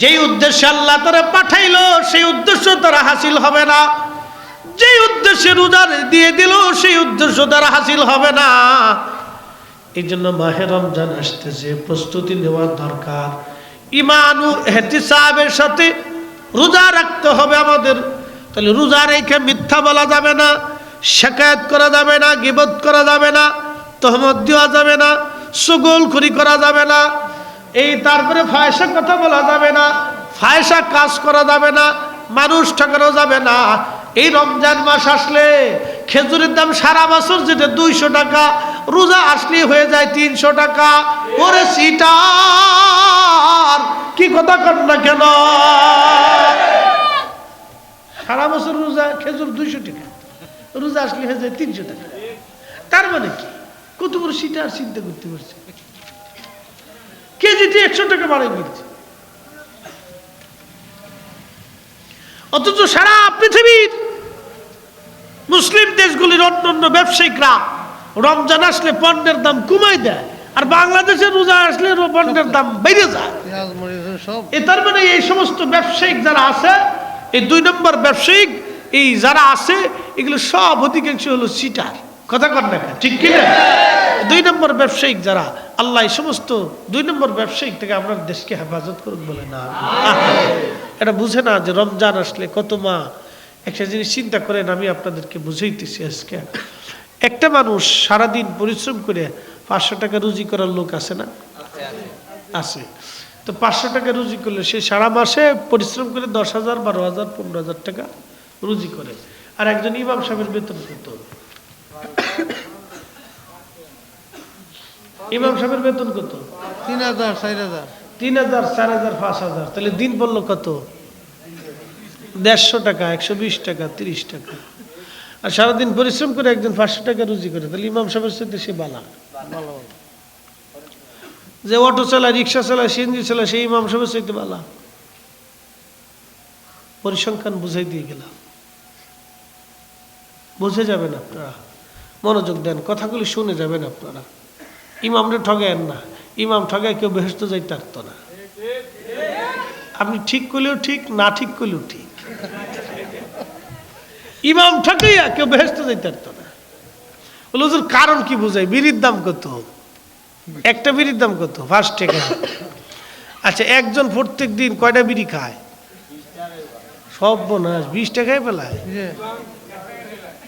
যেই উদ্দেশ্যে আল্লাহ তারা পাঠাইলো, সেই উদ্দেশ্য তারা হাসিল হবে না। যে উদ্দেশ্যে রোজার দিয়ে দিল, সেই উদ্দেশ্য তারা হাসিল হবে না। এই জন্য মাহে রমজান আসতেছে, প্রস্তুতি নেওয়ার দরকার। ইমানু সাহেবের সাথে রোজা রাখতে হবে আমাদের। তাহলে রোজা রেখে মিথ্যা বলা যাবে না, শেকায়ত করা যাবে না, গিবত করা যাবে না, তহমত দেওয়া যাবে না, সুগোলখুরি করা যাবে না। এই তারপরে ফায়সা কথা বলা যাবে না। ফায়সা কাজ করা যাবে না, মানুষ ঠকানো যাবে না। এই রমজান মাস আসলে খেজুরের দাম সারা বছর যেটা দুইশো টাকা, রোজা আসলে হয়ে যায় তিনশো টাকা। ওরে সিটার, কি কথা কর না কেন? সারা বছর রোজা, খেজুর দুইশো টাকা, রোজা আসলে হয়ে যায় তিনশো টাকা। তার মানে কি? কত বড় সিটার চিন্তা করতে পারছে কেজিতে একশো টাকা বাড়াই দিচ্ছে অথচ সারা পৃথিবীর মুসলিম দেশগুলির অন্য অন্য ব্যবসায়িকরা রমজান আসলে পণ্যের দাম কমাই দেয় আর বাংলাদেশের রোজা আসলে পণ্যের দাম বেড়ে যায়। এ তার মানে এই সমস্ত ব্যবসায়িক যারা আছে এই দুই নম্বর ব্যবসায়িক এই যারা আছে এগুলো সব অধিকাংশ হলো সিটার কথা কর না ঠিক কি না দুই নম্বর ব্যবসায়িক যারা আল্লাহ এই সমস্ত দুই নম্বর ব্যবসায়িক থেকে আপনার দেশকে হেফাজত করুন বলে না। এটা বুঝে না যে রমজান আসলে কত মা। একটা জিনিস চিন্তা করেন, আমি আপনাদেরকে বুঝাইতেছি আজকে। একটা মানুষ সারাদিন পরিশ্রম করে পাঁচশো টাকা রুজি করার লোক আছে না? আছে। তো পাঁচশো টাকা রুজি করলে সে সারা মাসে পরিশ্রম করে দশ হাজার, বারো হাজার, পনেরো হাজার টাকা রুজি করে। আর একজন ইমাম সাহেবের বেতন কত? ইমাম সাহেবের বেতন কত? তিন হাজার চার হাজার। তিন হাজার চার হাজার পাঁচ হাজার। তাহলে দিন পড়ল কত? দেড়শো টাকা একশো বিশ টাকা তিরিশ টাকা। আর সারাদিন পরিশ্রম করে একজন পাঁচশো টাকা রুজি করে। তাহলে ইমাম সাহেবের সাথে সে বালা। যে অটো চালায় রিক্সা চালায় সিএনজি চালায় সেই ইমাম সাহেবের চাইতে বালা। পরিসংখ্যান বুঝাই দিয়ে গেলাম। বুঝে যাবেন আপনারা। মনোযোগ দেন কথাগুলি শুনে যাবেন আপনারা। ইমামরে ঠগায়েন না। ইমাম ঠগায় কেউ বেহেস্ত যাইতে পারতো না। আপনি ঠিক করলেও ঠিক না ঠিক করলেও ঠিক। ইমাম ঠকাইয়া কেউ বেহেস্ত যাইতে পারতো না। বলে হুজুর কারণ কি বুঝাই? বিড়ির দাম কত? একটা বিড়ির দাম কত? ফার্স্ট টাকা। আচ্ছা একজন প্রত্যেক দিন কয়টা বিড়ি খায়? সব বোনাস বিশ টাকায় পেলায়। এই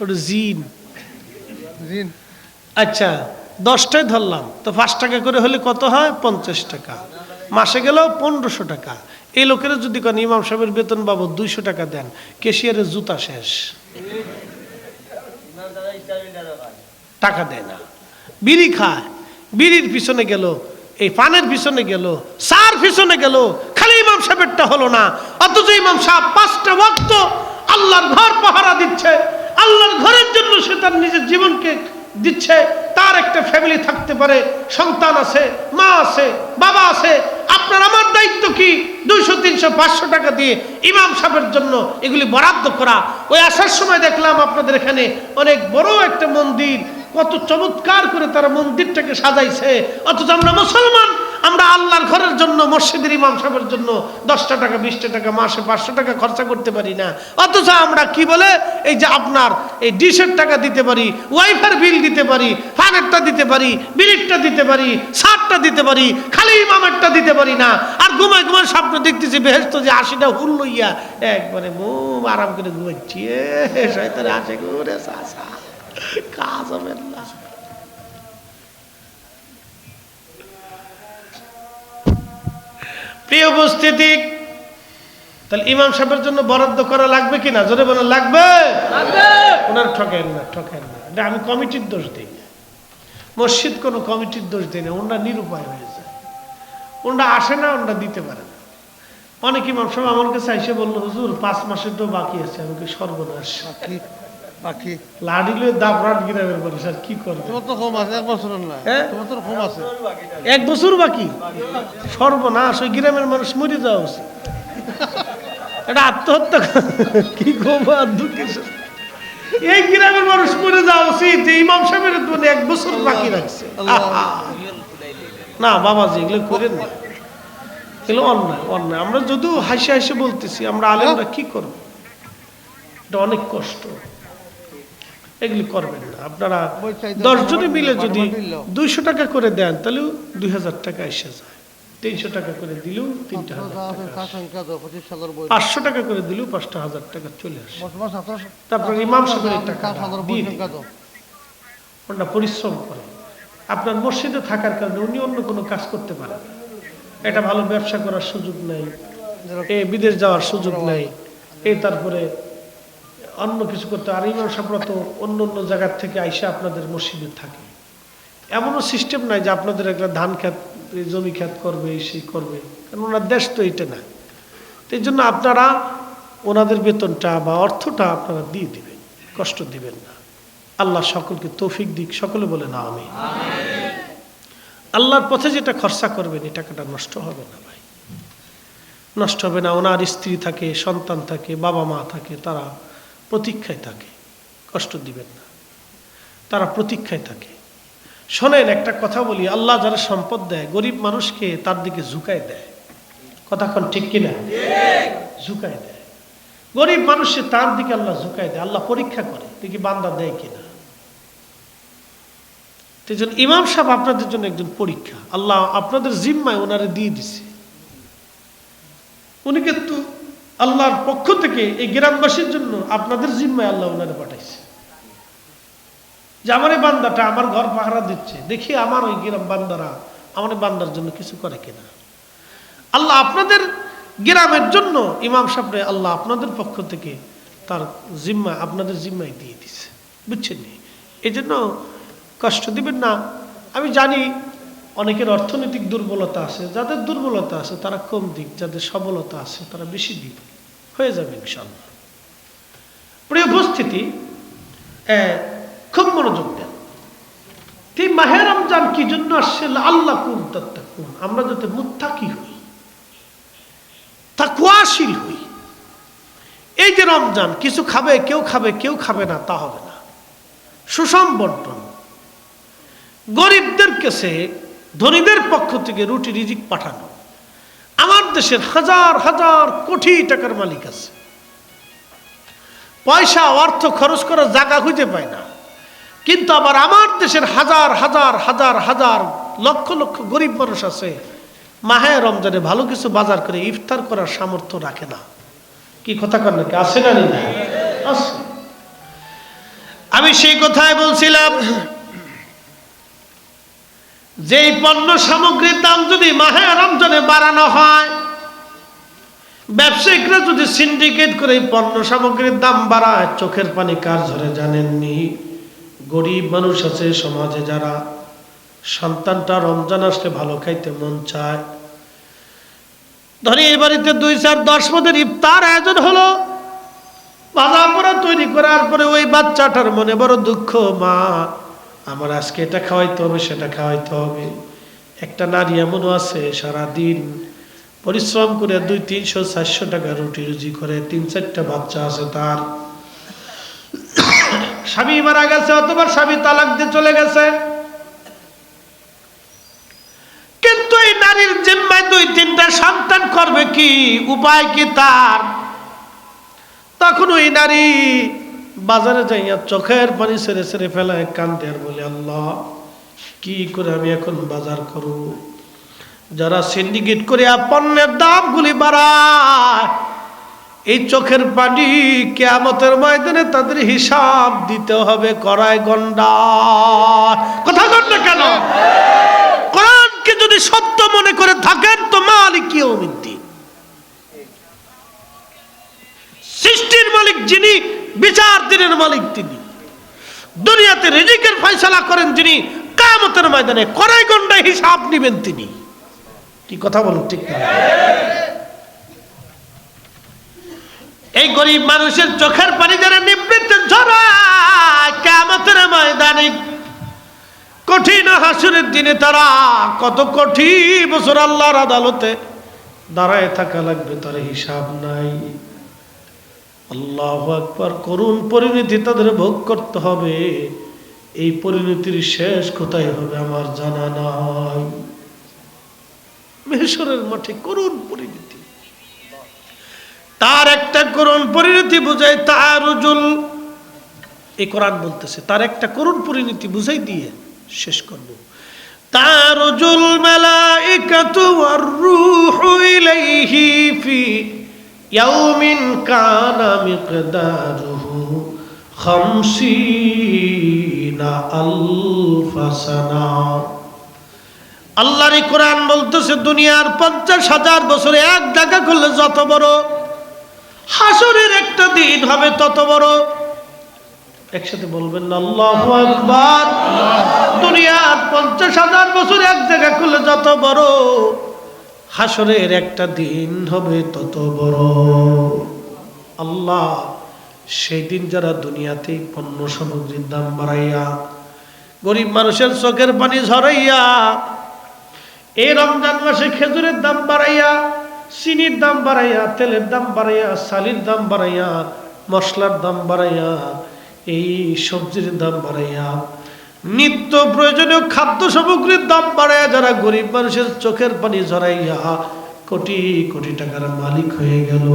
ওটা জিন। আচ্ছা দশটায় ধরলাম। তো পাঁচ টাকা করে হলে কত হয়? পঞ্চাশ টাকা। মাসে গেলেও পনেরোশো টাকা। এই লোকেরা যদি কোন, ইমাম সাহেবের বেতন বাবদ দুইশো টাকা দেন কেশিয়ারের জুতা শেষ। টাকা দেয় না। বিড়ি খায়। বিড়ির পিছনে গেল, এই পানের পিছনে গেল, সার পিছনে গেল, খালি ইমাম সাহেবেরটা হলো না। অথচ ইমাম সাহেব পাঁচটা ভক্ত আল্লাহর ঘর পাহারা দিচ্ছে। আল্লাহর ঘরের জন্য সে তার নিজের জীবনকে দিচ্ছে। একটা ফ্যামিলি থাকতে পারে, সন্তান আছে, মা আছে, বাবা আছে, আপনার আমার দায়িত্ব কি? দুইশো, তিনশো, পাঁচশো টাকা দিয়ে ইমাম সাহেবের জন্য এগুলি বরাদ্দ করা। ওই আসার সময় দেখলাম আপনাদের এখানে অনেক বড় একটা মন্দির, কত চমৎকার করে তারা মন্দিরটাকে সাজাইছে। অথচ আমরা মুসলমান আমরা আল্লাহর ঘরের জন্য, মসজিদের ইমাম সাহেবের জন্য দশটা টাকা, বিশটা টাকা, মাসে পাঁচশো টাকা খরচা করতে পারি না। অথচ আমরা কি বলে? এই যে আপনার এই ডিশের টাকা দিতে পারি, ওয়াইফার বিল দিতে পারি ফানেরটা দিতে পারি, বিলিটটা দিতে পারি, সারটা দিতে পারি, খালি ইমামেরটা দিতে পারি না। আর ঘুমায় ঘুমায় স্বপ্ন দেখতেছি বেহেস্ত যে আশিটা হুল লইয়া একবারে মুম আরাম করে ঘুমাচ্ছি। এ আসে ঘুরে কাজ হবে না। প্রিয় উপস্থিতি তাহলে ইমাম সাহেবের জন্য বরাদ্দ করা লাগবে কিনা? জোরে বলে লাগবে? ওনার ঠকেন না ঠকেন না। এটা আমি কমিটির দোষ দিই না। মসজিদ কোনো কমিটির দোষ দিই না ওনারা নিরুপায় হয়ে যায়। ওনারা আসে না ওনারা দিতে পারে না। অনেক ইমাম সাহেব আমার কাছে এসে বলল হুজুর পাঁচ মাসের তো বাকি আছে আমাকে সর্বনাশ বাকি লাডিলে দাবরাট গ্রামের মানুষ আর কি করবে? তোমার তো কম আছে এক বছর না। হ্যাঁ? তোমার তো কম আছে। এক বছর বাকি? সর্বনাশ ওই গ্রামের মানুষ মরে যাওয়া উচিত। এটা আত্মহত্যা কি করব আর দুঃখের এই গ্রামের মানুষ মরে যাওয়া উচিত এই ইমাম সাহেবের তো এক বছর বাকি রাখছে। না বাবাজি এগুলো করেন না। এগুলো অন্যায় অন্যায়। আমরা যদিও হাসি হাসি বলতেছি আমরা আলেমরা কি করব? এটা অনেক কষ্ট। এগুলি করবেন না। আপনারা বই দশ জনে মিলে যদি দুইশো টাকা করে দেন তাহলেও দুই হাজার টাকা এসে যায়। তিনশো টাকা করে দিলেও তিনটা টাকা পঁচিশ টাকা করে দিলেও পাঁচটা হাজার টাকা চলে আসে। তারপর ইমাম সাহেবের বই দিয়ে ওটা পরিশ্রম করে। আপনার মসজিদে থাকার কারণে উনি অন্য কোনো কাজ করতে পারেন এটা ভালো ব্যবসা করার সুযোগ নেই। এ বিদেশ যাওয়ার সুযোগ নেই। এই তারপরে অন্য কিছু করতে আর ইমাম সাহেবরা তো অন্য অন্য জায়গার থেকে আইসা আপনাদের মসজিদে থাকে। এমনও সিস্টেম নাই যে আপনাদের একটা ধান খেত জমি খেত করবে, সেই করবে। কারণ ওনার দেশ তো এইটা না। এই জন্য আপনারা ওনাদের বেতনটা বা অর্থটা আপনারা দিয়ে দিবেন। কষ্ট দিবেন না। আল্লাহ সকলকে তৌফিক দিক। সকলে বলে না আমি আল্লাহর পথে যেটা খরচা করবেন, এই টাকাটা নষ্ট হবে না ভাই। নষ্ট হবে না। ওনার স্ত্রী থাকে, সন্তান থাকে বাবা মা থাকে, তারা প্রতীক্ষায় থাকে কষ্ট দিবেন না। তারা প্রতীক্ষায় থাকে। শোনেন একটা কথা বলি আল্লাহ যারা সম্পদ দেয় গরিব মানুষকে তার দিকে ঝুঁকায় দেয়। কথাক্ষণ ঠিক কিনা? ঝুঁকায় দেয়। গরিব মানুষে তার দিকে আল্লাহ ঝুঁকায় দেয় আল্লাহ পরীক্ষা করে দেখি বান্দা দেয় কিনা। তো এই জন্য ইমাম সাহেব আপনাদের জন্য একজন পরীক্ষা। আল্লাহ আপনাদের জিম্মায় ওনারে দিয়ে দিছে। উনি কিন্তু আল্লাহর পক্ষ থেকে এই গ্রামবাসীর জন্য আপনাদের জিম্মায় আল্লাহ ওনারে পাঠাইছে। যে আমার এই বান্দাটা আমার ঘর পাহারা দিচ্ছে, দেখি আমার ওই গ্রাম বান্দারা আমার এই বান্দার জন্য কিছু করে কিনা। আল্লাহ আপনাদের গ্রামের জন্য ইমাম সাহেবরে আল্লাহ আপনাদের পক্ষ থেকে তার জিম্মা, আপনাদের জিম্মায় দিয়ে দিছে। বুঝছেন এই জন্য কষ্ট দিবেন না। আমি জানি অনেকের অর্থনৈতিক দুর্বলতা আছে, যাদের দুর্বলতা আছে তারা কম দিক, যাদের সবলতা আছে তারা বেশি দিক। হয়ে যাবে ইনশাল্লাহ প্রিয় উপস্থিতি খুব মনোযোগ দেন। রমজান কি জন্য আসছে? আল্লাহ কুন তাত্তাকুন। আমরা যাতে মুত্তাকি হই তাকুয়াশীল হই। এই যে রমজান, কিছু খাবে, কেউ খাবে কেউ খাবে না, তা হবে না। সুষম বন্টন গরিবদের কাছে ধনীদের পক্ষ থেকে রুটি রিজিক পাঠানো। আমার দেশের হাজার হাজার কোটি টাকার মালিক আছে। পয়সা, অর্থ খরচ করার জায়গা খুঁজে পায় না। কিন্তু আবার আমার দেশের হাজার হাজার হাজার হাজার, লক্ষ লক্ষ গরিব মানুষ আছে, মাহে রমজানে ভালো কিছু বাজার করে ইফতার করার সামর্থ্য রাখে না। কি কথা কর নাকি? আছে না আমি সেই কথাই বলছিলাম যেই পণ্য সামগ্রীর দাম যদি মাহে রমজানে বাড়ানো হয়, ব্যবসায়িকরা যদি সিন্ডিকেট করে এই পণ্য সামগ্রীর দাম বাড়ায়, চোখের পানি কার ঝরে জানেননি? গরিব মানুষ আছে সমাজে যারা সন্তানটা রমজান আসলে ভালো খাইতে মন চায়। ধরি এই বাড়িতে দুই চার দশ পদের ইফতার আয়োজন হলো বাজা পড়া তৈরি করার পরে ওই বাচ্চাটার মনে বড় দুঃখ, মা। আমার আজকে এটা খাওয়াইতে হবে, সেটা খাওয়াইতে হবে। একটা নারী এমনও আছে, সারাদিন পরিশ্রম করে দুই তিনশো, চারশো টাকা রুটি রুজি করে, তিন চারটা বাচ্চা আছে তার। স্বামী মারা গেছে অথবা স্বামী তালাক দিয়ে চলে গেছে। কিন্তু এই নারীর জিম্মায় দুই তিনটা সন্তান করবে কি? উপায় কি তার? তখন ওই নারী বাজারে যাইয়া চোখের পানি ছেড়ে ছেড়ে ফেলায় কান্দে আর বলে, আল্লাহ, কি করে আমি এখন বাজার করব? যারা সিন্ডিকেট করে পণ্যের দামগুলি বাড়ায়, এই চোখের পানি কেয়ামতের ময়দানে তাদের হিসাব দিতে হবে করায় গন্ডা কথা গন্ডা কেন? কোরআনকে যদি সত্য মনে করে থাকেন তো মালিক কি সৃষ্টির মালিক যিনি, বিচার দিনের মালিক তিনি। দুনিয়াতে রিজিকের ফয়সালা করেন যিনি কামতের ময়দানে কড়াই গন্ডায় হিসাব নিবেন তিনি। কি কথা বলুন, ঠিক না? এই গরিব মানুষের চোখের পানি যারা নিবৃত্তে ঝরায় কামতের ময়দানে কঠিন হাসুরের দিনে তারা কত কঠিন বছর আল্লাহর আদালতে দাঁড়ায় থাকা লাগবে, তার হিসাব নাই। আল্লাহ একবার করুণ পরিণতি তাদের ভোগ করতে হবে। এই পরিণতির শেষ কোথায় হবে আমার জানা নাই। মেহসরের মাঠে করুণ পরিণতি। তার একটা করুণ পরিণতি বোঝায় তার উজুল এই কোরআন বলতেছে, তার একটা করুণ পরিণতি বুঝাই দিয়ে শেষ করব। তার উজুল মালাইকাতু আর রূহু ইলাইহি ফি ইয়াউমিন কানা মিকদারুহু খামসিনা আলফা সানা আল্লাহর কোরআন বলতেছে, দুনিয়ার পঞ্চাশ হাজার বছরে এক জায়গা করলে যত বড়, হাসরের একটা দিন হবে তত বড়। একসাথে বলবেন না, আল্লাহ আকবার। দুনিয়ার পঞ্চাশ হাজার বছর এক জায়গা করলে যত বড়। হাসরের একটা দিন হবে তত বড়। আল্লাহ সেই দিন যারা দুনিয়াতে পণ্য সামগ্রীর দাম বাড়াইয়া, গরিব মানুষের চোখের পানি ঝরাইয়া, এই রমজান মাসে খেজুরের দাম বাড়াইয়া, চিনির দাম বাড়াইয়া, তেলের দাম বাড়াইয়া সালির দাম বাড়াইয়া, মশলার দাম বাড়াইয়া, এই সবজির দাম বাড়াইয়া নিত্য প্রয়োজনীয় খাদ্য সামগ্রীর দাম বাড়াইয়া যারা গরিব মানুষের চোখের পানি ঝরাইয়া কোটি কোটি টাকার মালিক হয়ে গেল।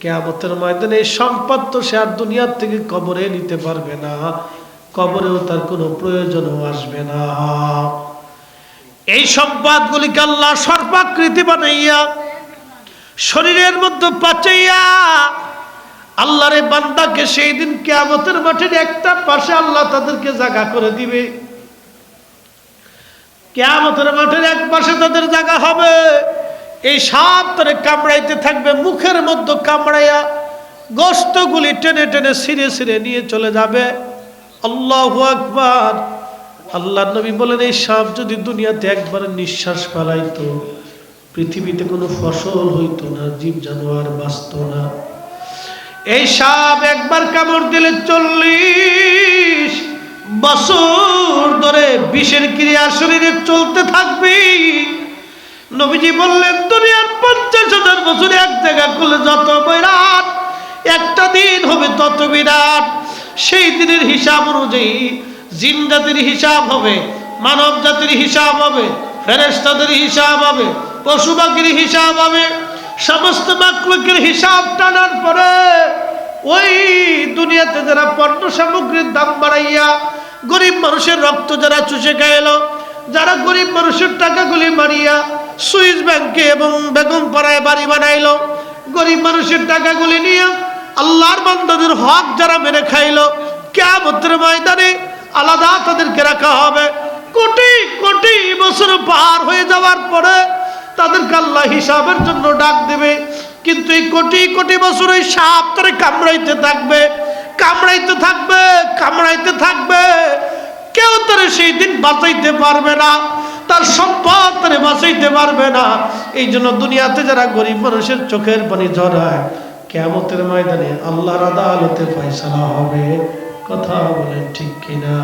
কেয়ামতের ময়দানে এই সম্পদ তো সে আর দুনিয়ার থেকে কবরে নিতে পারবে না, কবরেও তার কোনো প্রয়োজনও আসবে না। এই সম্পদগুলিকে আল্লাহ সর্বাকৃতি বানাইয়া শরীরের মধ্যে পাচাইয়া আল্লাহরে বান্দাকে সেই দিন কেয়ামতের মাঠের একটা পাশে আল্লাহ তাদেরকে জায়গা করে দিবে। কেয়ামতের মাঠের এক পাশে তাদের জায়গা হবে। এই সাপ তারে কামড়াইতে থাকবে, মুখের মধ্যে কামড়াইয়া গোস্তগুলি টেনে টেনে ছিঁড়ে ছিঁড়ে নিয়ে চলে যাবে। আল্লাহ আকবার। আল্লাহ নবী বলেন, এই সাপ যদি দুনিয়াতে একবার নিঃশ্বাস ফেলাইতো, পৃথিবীতে কোনো ফসল হইতো না জীব জানোয়ার বাঁচত না। এই সাপ একবার কামড় দিলে চল্লিশ বছর ধরে বিষের ক্রিয়া শরীরে চলতে থাকবে। নবীজি বললেন, দুনিয়ার পঞ্চাশ হাজার বছর এক জায়গা করলে যত বিরাট, একটা দিন হবে তত বিরাট। সেই দিনের হিসাব অনুযায়ী জিন জাতির হিসাব হবে মানব জাতির হিসাব হবে ফেরেস্তাদের হিসাব হবে পশু পাখির হিসাব হবে। সমস্ত মাকলুকের হিসাব টানার পরে ওই দুনিয়াতে যারা পণ্য সামগ্রীর দাম বাড়াইয়া গরিব মানুষের রক্ত যারা চুষে খাইল, যারা গরিব মানুষের টাকাগুলি মারিয়া সুইস ব্যাংকে এবং বেগম পাড়ায় বাড়ি বানাইলো, গরিব মানুষের টাকাগুলি নিয়ে আল্লাহর বান্দাদের হক যারা মেরে খাইলো কেমতের ময়দানে আলাদা তাদেরকে রাখা হবে। কোটি কোটি বছর পার হয়ে যাওয়ার পরে তাদেরকে আল্লাহ হিসাবের জন্য ডাক দেবে। কিন্তু এই কোটি কোটি বছর ওই সাপ তারে কামড়াইতে থাকবে কামড়াইতে থাকবে কামড়াইতে থাকবে। কেউ তারে সেই দিন বাঁচাইতে পারবে না, তার সম্পদ তারে বাঁচাইতে পারবে না। এই জন্য দুনিয়াতে যারা গরিব মানুষের চোখের পানি ঝরায় কেমতের ময়দানে আল্লাহর আদালতে ফয়সালা হবে। কথা বলেন ঠিক কিনা?